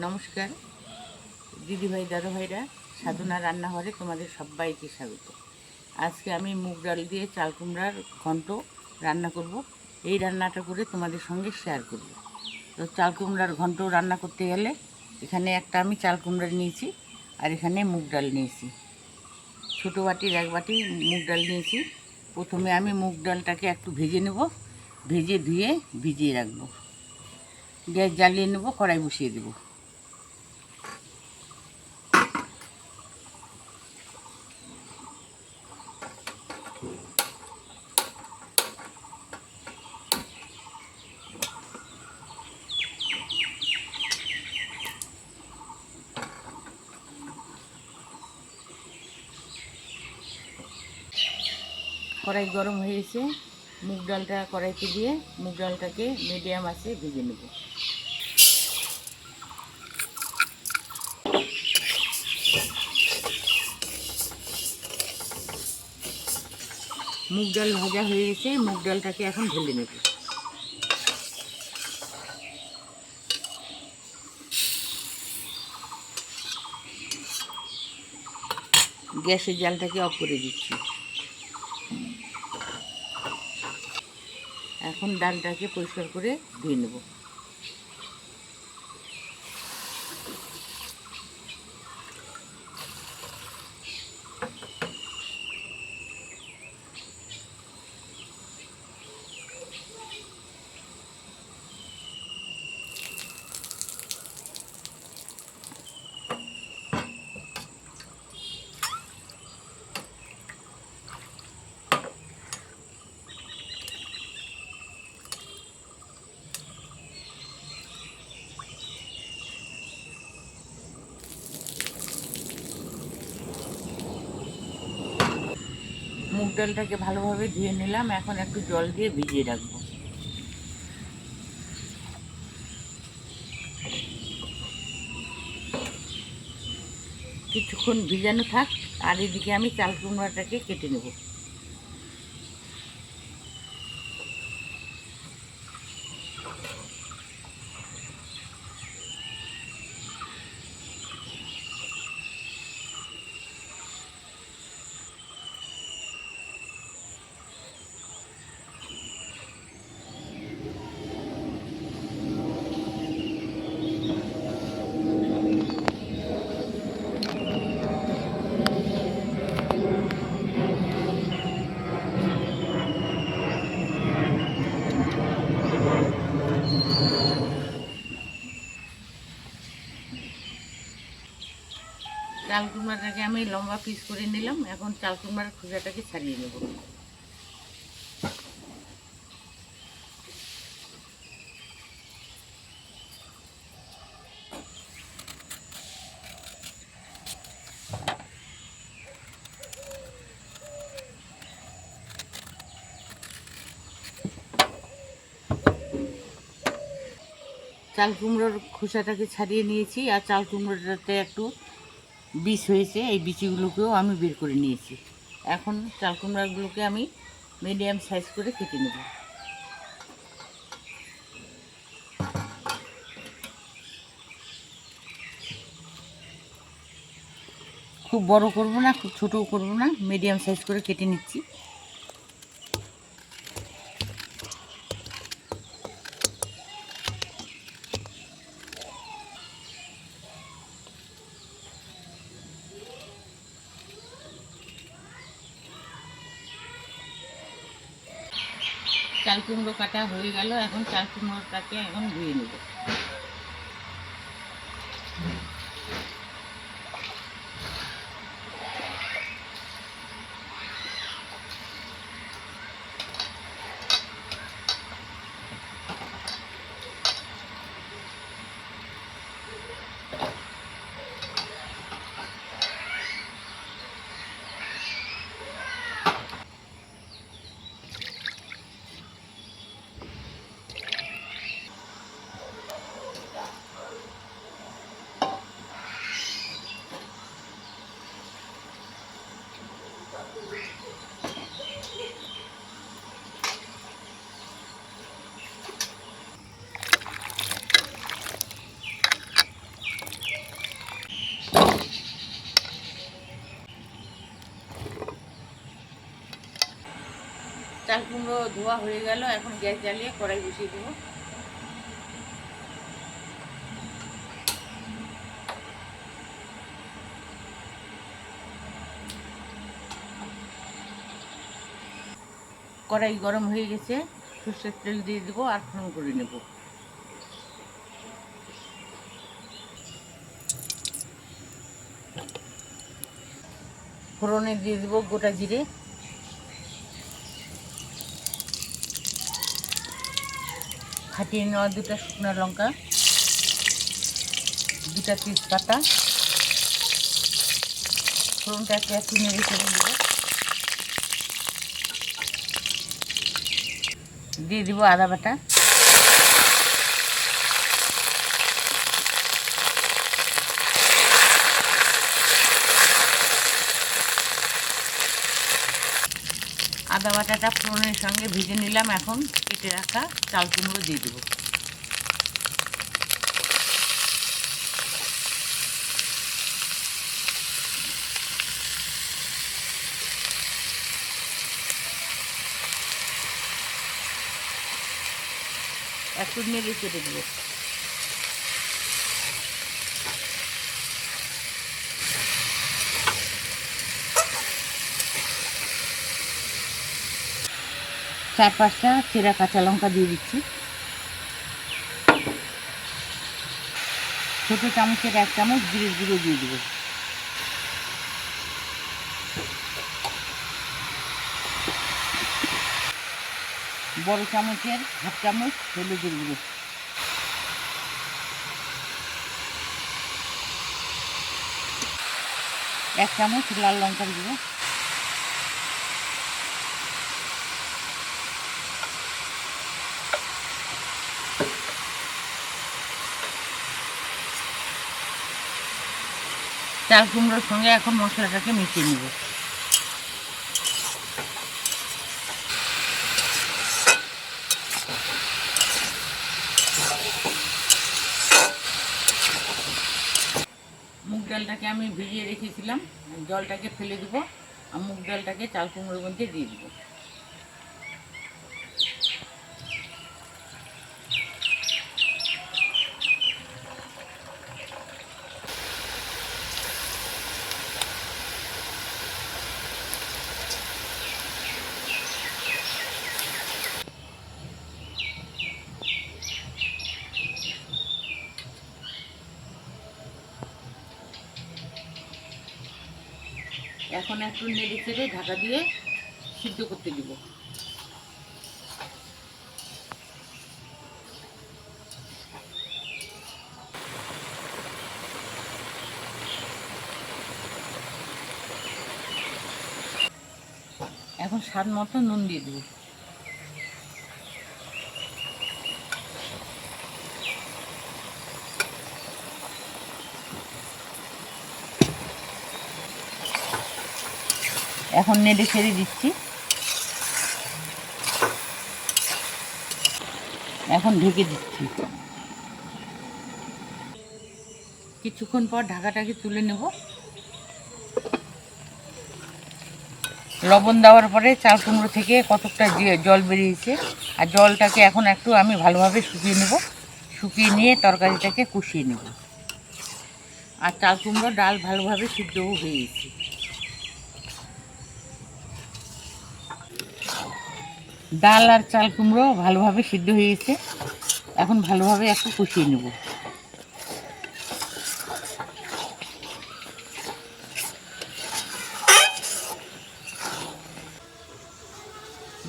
নমস্কার। দিদিভাই দাদাভাইরা সাধনা রান্নাঘরে তোমাদের সবাইকে স্বাগত। আজকে আমি মুগ ডাল দিয়ে চাল কুমড়ার ঘন্ট রান্না করব। এই রান্নাটা করে তোমাদের সঙ্গে শেয়ার করব। তো চাল কুমড়ার ঘন্ট রান্না করতে গেলে এখানে একটা আমি চাল কুমড়া নিয়েছি আর এখানে মুগ ডাল নিয়েছি। ছোটো বাটির এক বাটি মুগ ডাল নিয়েছি। প্রথমে আমি মুগ ডালটাকে একটু ভেজে নেব। ভেজে ধুয়ে ভিজিয়ে রাখব। গ্যাস জ্বালিয়ে নেব, কড়াই বসিয়ে দেবো। কড়াই গরম হয়ে গেছে। মুগ ডালটা কড়াইতে দিয়ে মুগ ডালটাকে মিডিয়াম আছে ভেজে নেব। মুগ ডাল ভাজা হয়ে গেছে, মুগ ডালটাকে এখন ঢেলে নেব। গ্যাসের জালটাকে অফ করে দিচ্ছি। এখন ডালটাকে পরিষ্কার করে ধুয়ে নেব। মুগ ডালটাকে ভালোভাবে ধুয়ে নিলাম। এখন একটু জল দিয়ে ভিজিয়ে রাখব। কিছুক্ষণ ভিজানো থাক, আর এদিকে আমি চাল কুমড়াটাকে কেটে নেব। চাল কুমড়াটাকে আমি লম্বা পিস করে নিলাম। এখন চাল কুমড়ার খোসাটাকে ছাড়িয়ে নেব। চাল কুমড়োর খোসাটাকে ছাড়িয়ে নিয়েছি। আর চাল কুমড়োটাতে একটু বিষ হয়েছে, এই বিচিগুলোকেও আমি বের করে নিয়েছি। এখন চাল কুমড়াগুলোকে আমি মিডিয়াম সাইজ করে কেটে নেব। খুব বড় করব না, খুব ছোটও করব না মিডিয়াম সাইজ করে কেটে নিচ্ছি। চাল কুমড়ো কাটা হয়ে গেল এখন চাল কুমড়োটাকে এখন ধুয়ে নেব। চাল কুমড়ো, ধোয়া হয়ে গেল, এখন গ্যাস জ্বালিয়ে কড়াই বসিয়ে দেবো। কড়াই গরম হয়ে গেছে, সর্ষের তেল দিয়ে দেবো আর ফোড়ন করে নেব। ফোড়নে দিয়ে দেবো গোটা জিরে। ফাটিয়ে নেওয়া দুটা শুকনো লঙ্কা, দুটা তেজপাতা, ফোড়নটাকে একটু নেড়ে ফেলে দেবো দিয়ে দিব আদা বাটা। আদা বাটাটা ফোড়নের সঙ্গে ভেজে নিলাম এখন কেটে রাখা চাল কুমড়ো দিয়ে দেবো। একটু নেড়ে কেটে দেবো। চার পাঁচটা চেরা কাঁচা লঙ্কা দিয়ে দিচ্ছি। ছোটো চামচের এক চামচ জিরে গুঁড়ো দিয়ে দেবো। বড় চামচের হাফ চামচ হলুদের গুঁড়ো। এক চামচ লাল লঙ্কার গুঁড়ো। চাল কুমড়োর সঙ্গে এখন মশলাটাকে মিশিয়ে নেব। মুগ ডালটাকে আমি ভিজিয়ে রেখেছিলাম। জলটাকে ফেলে দেবো। আর মুগ ডালটাকে চাল কুমড়োর মধ্যে দিয়ে দেবো। এখন একটু নেড়ে চেড়ে ঢাকা দিয়ে সিদ্ধ করতে দিব। এখন স্বাদ মতো নুন দিয়ে দেবো। এখন নেড়ে ছেড়ে দিচ্ছি। এখন ঢেকে দিচ্ছি। কিছুক্ষণ পর ঢাকাটাকে তুলে নেব। লবণ দেওয়ার পরে চাল কুমড়ো থেকে কতকটা জল বেরিয়েছে। আর জলটাকে এখন একটু আমি ভালোভাবে শুকিয়ে নেব। শুকিয়ে নিয়ে তরকারিটাকে কষিয়ে নেব। আর চাল কুমড়ো ডাল ভালোভাবে সিদ্ধও হয়ে গেছে। ডাল আর চাল কুমড়ো ভালোভাবে সিদ্ধ হয়ে গেছে। এখন ভালোভাবে একটু কষিয়ে নেব।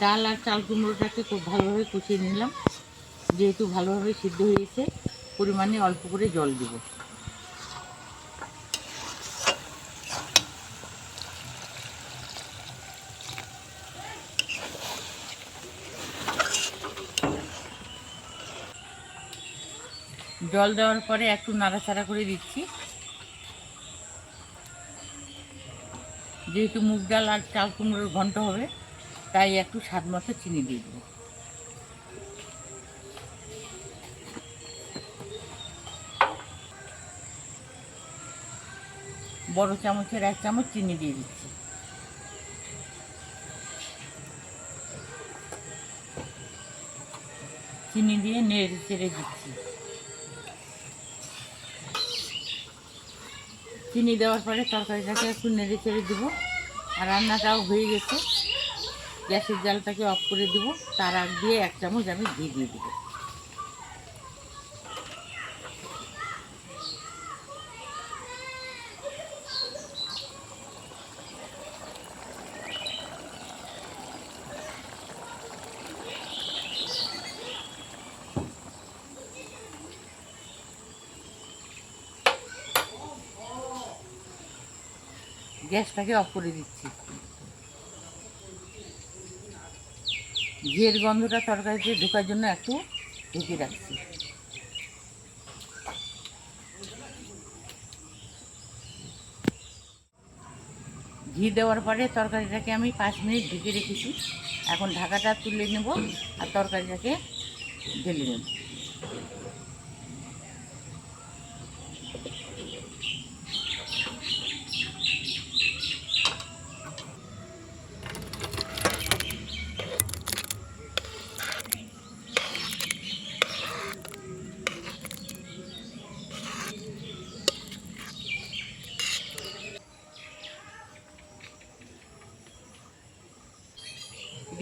ডাল আর চাল কুমড়োটাকে খুব ভালোভাবে কষিয়ে নিলাম। যেহেতু ভালোভাবে সিদ্ধ হয়েছে পরিমাণে অল্প করে জল দেব। জল দেওয়ার পরে একটু নাড়াচাড়া করে দিচ্ছি। যেহেতু মুগ ডাল আর চাল কুমড়োর ঘন্ট হবে, তাই একটু স্বাদ মতো চিনি দিয়ে দেবো। বড় চামচের এক চামচ চিনি দিয়ে দিচ্ছি। চিনি দিয়ে নেড়ে চেড়ে দিচ্ছি। চিনি দেওয়ার পরে তরকারিটাকে একটু নেড়ে চেড়ে দেবো। আর রান্নাটাও হয়ে গেছে। গ্যাসের জালটাকে অফ করে দেবো। তার আগ দিয়ে এক চামচ আমি ঘি দিয়ে দেবো। গ্যাসটাকে অফ করে দিচ্ছি। ঘিয়ের গন্ধটা তরকারিতে ঢোকার জন্য একটু ঢেকে রাখছি। ঘি দেওয়ার পরে তরকারিটাকে আমি পাঁচ মিনিট ঢেকে রেখেছি। এখন ঢাকাটা তুলে নেব আর তরকারিটাকে ঢেলে নেব।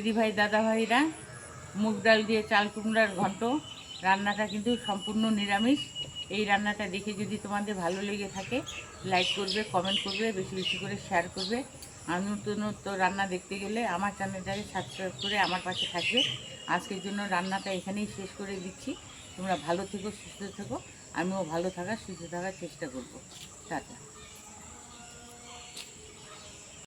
দিদিভাই, দাদাভাইরা, মুগ ডাল দিয়ে চাল কুমড়ার ঘন্ট রান্নাটা কিন্তু সম্পূর্ণ নিরামিষ। এই রান্নাটা দেখে যদি তোমাদের ভালো লেগে থাকে লাইক করবে কমেন্ট করবে, বেশি বেশি করে শেয়ার করবে। আর নতুন নতুন রান্না দেখতে গেলে আমার চ্যানেলটাকে সাবস্ক্রাইব করে আমার পাশে থাকবে। আজকের জন্য রান্নাটা এখানেই শেষ করে দিচ্ছি। তোমরা ভালো থেকো, সুস্থ থেকো। আমিও ভালো থাকার, সুস্থ থাকার চেষ্টা করব। টাটা।